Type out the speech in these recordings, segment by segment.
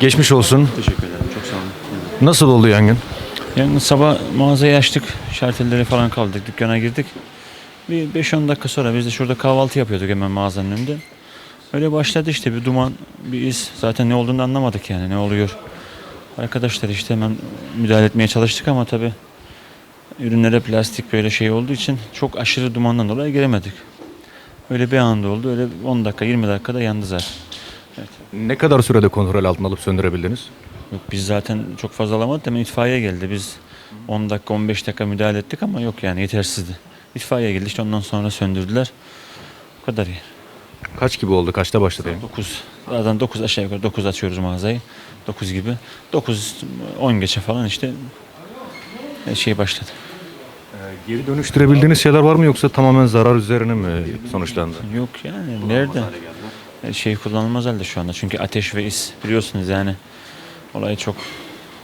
Geçmiş olsun. Teşekkür ederim. Çok sağ olun. Nasıl oldu yangın? Yani sabah mağazayı açtık. Şartellere falan kaldık. Dükkana girdik. Bir 5-10 dakika sonra biz de şurada kahvaltı yapıyorduk hemen mağazanın önünde. Öyle başladı işte bir duman, bir iz. Zaten ne olduğunu anlamadık yani ne oluyor. Arkadaşlar işte hemen müdahale etmeye çalıştık ama tabii ürünlere plastik böyle şey olduğu için çok aşırı dumandan dolayı giremedik. Öyle bir anda oldu. Öyle 10 dakika 20 dakikada yandı zaten. Ne kadar sürede kontrol altına alıp söndürebildiniz? Yok biz zaten çok fazla alamadık hemen itfaiye geldi. Biz 10 dakika 15 dakika müdahale ettik ama yok yani yetersizdi. İtfaiye geldi işte ondan sonra söndürdüler. Bu kadar yani. Kaç gibi oldu? Kaçta başladı yangın? 9. Zaten 9 aşağı yukarı 9 açıyoruz mağazayı. 9 gibi. 9 10 geçe falan işte e, şey başladı. Geri dönüştürebildiğiniz şeyler var mı yoksa tamamen zarar üzerine mi sonuçlandı? Yok yani nerede? E, Şey kullanılmaz halde şu anda. Çünkü ateş ve is biliyorsunuz yani olayı çok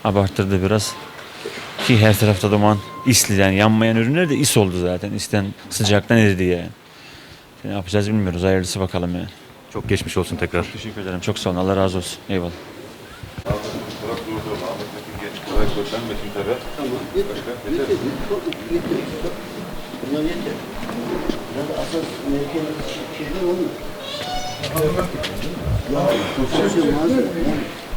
abarttırdı biraz. Ki her tarafta duman isli yani yanmayan ürünler de is oldu zaten. İsten sıcaktan eridi yani. Ne yapacağız bilmiyoruz. Hayırlısı bakalım yani. Çok geçmiş olsun tekrar. Teşekkür ederim. Çok sağ olun. Allah razı olsun. Eyvallah. Ya.